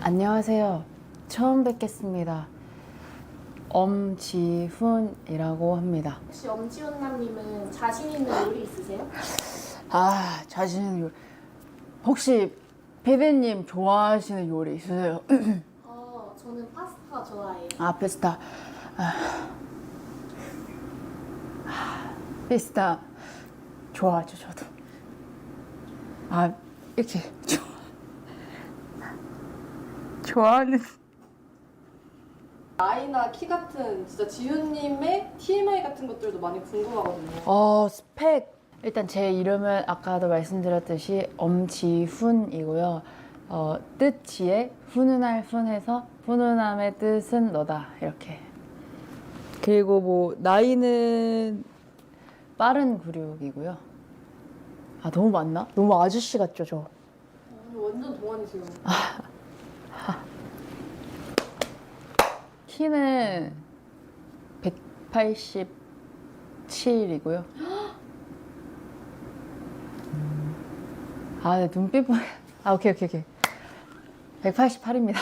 안녕하세요. 처음 뵙겠습니다. 엄지훈이라고 합니다. 혹시 엄지훈남님은 자신 있는 요리 있으세요? 아, 자신 있는 요리. 혹시 피디님 좋아하시는 요리 있으세요? 어, 저는 파스타 좋아해요. 아, 페스타. 아. 아, 페스타 좋아하죠, 저도. 아, 이렇게 좋아. 좋아하는 나이나 키 같은 진짜 지훈님의 TMI 같은 것들도 많이 궁금하거든요. 어, 스펙. 일단 제 이름은 아까도 말씀드렸듯이 엄지훈이고요. 어, 뜻지에 훈훈할 훈해서 훈훈함의 뜻은 너다. 이렇게. 그리고 뭐 나이는 빠른 구륙이고요. 아, 너무 많나? 너무 아저씨 같죠, 저. 어, 완전 동안이세요. 키는 187이고요. 아, 네, 눈빛 보니. 아, 오케이, 오케이, 오케이. 188입니다.